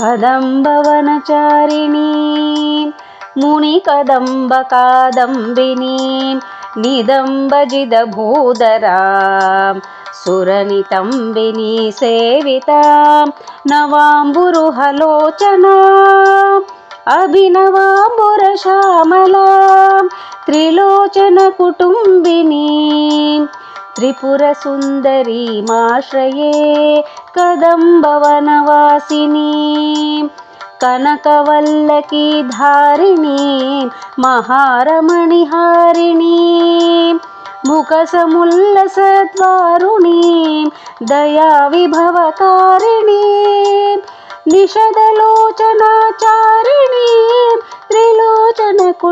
कदम्बवनचारिणीं मुनिकदम्बकादम्बिनीं निदम्बजिदभूधरां सुरनितम्बिनी सेवितां नवाम्बुरुहलोचनाम् अभिनवाम्बुरश्यामलां त्रिलोचनकुटुम्बिनीं त्रिपुरसुन्दरीमाश्रये कदम्बवनवासिनीं कनकवल्लकीधारिणीं महारमणिहारिणीं मुखसमुल्लसद्वारुणीं दयाविभवकारिणीं निषदलोचनाचारिणीं त्रिलोचनकुटुम्बिनीं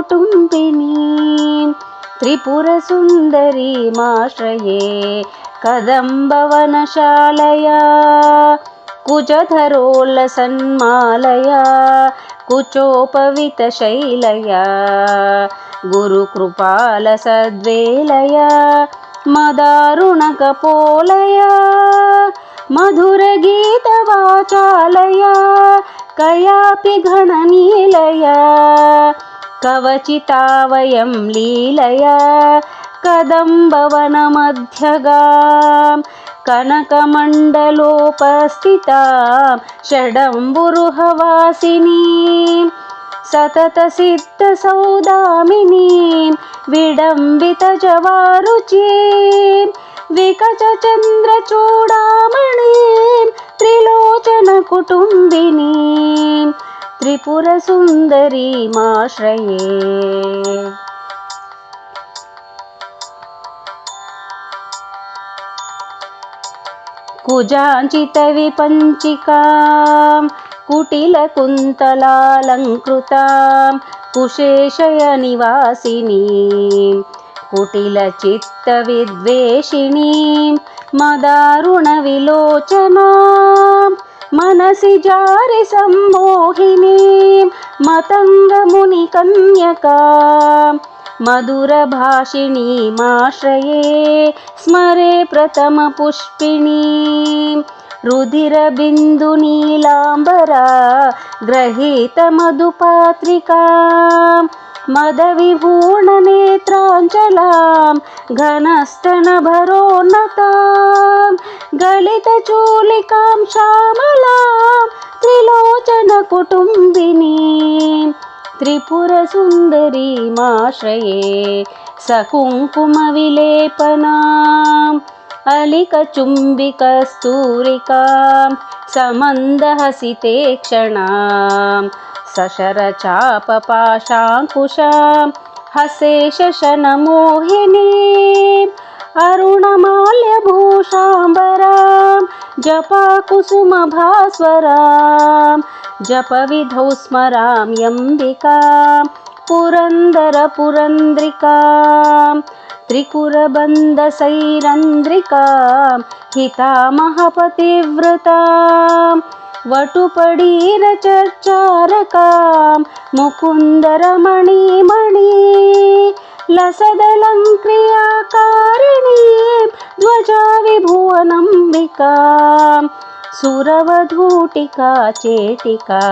त्रिपुरसुन्दरीमाश्रये कदम्बवनशालया कुजधरोल्लसन्मालया कुचोपवितशैलया गुरुकृपालसद्वेलया मदारुणकपोलया मधुरगीतवाचालया कयापि घननीलया कवचिता वयं लीलया कदम्बवनमध्यगां कनकमण्डलोपस्थितां षडम्बुरुहवासिनीं सततसिद्धसौदामिनीं विडम्बितजवारुचिं विकचचन्द्रचूडामणिं त्रिलोचनकुटुम्बिनीं त्रिपुरसुन्दरीमाश्रये कुजाञ्चितविपञ्चिकां कुटिलकुन्तलालङ्कृतां कुशेशयनिवासिनीं कुटिलचित्तविद्वेषिणीं मदारुणविलोचनां मनसि जारि सम्मोहिनीं मतङ्गमुनिकन्यकां मधुरभाषिणीमाश्रये स्मरे प्रथमपुष्पिणीं रुधिरबिन्दुनीलाम्बरा ग्रहीतमधुपात्रिकां मदविभूर्णनेत्राञ्चलां घनस्तनभरोन्नतां गलितचूलिकां श्यामलां त्रिलोचनकुटुम्बिनीं त्रिपुरसुन्दरीमाश्रये सकुङ्कुमविलेपनाम् अलिकचुम्बिकस्तूरिकां समन्दहसिते क्षणां सशरचापपाशाङ्कुशां हसेशशनमोहिनीम् अरुणमाल्यभूषाम्बरां जपाकुसुमभास्वरां जपविधौ स्मराम्यम्बिकां पुरन्दरपुरन्द्रिकां त्रिपुरबन्धसैरन्द्रिकां हितामहपतिव्रतां वटुपडीरचर्चारकां मुकुन्दरमणिमणि लसदलङ्क्रियाकारिणीं ध्वजाविभुवनम्बिकां सुरवधूटिका चेटिका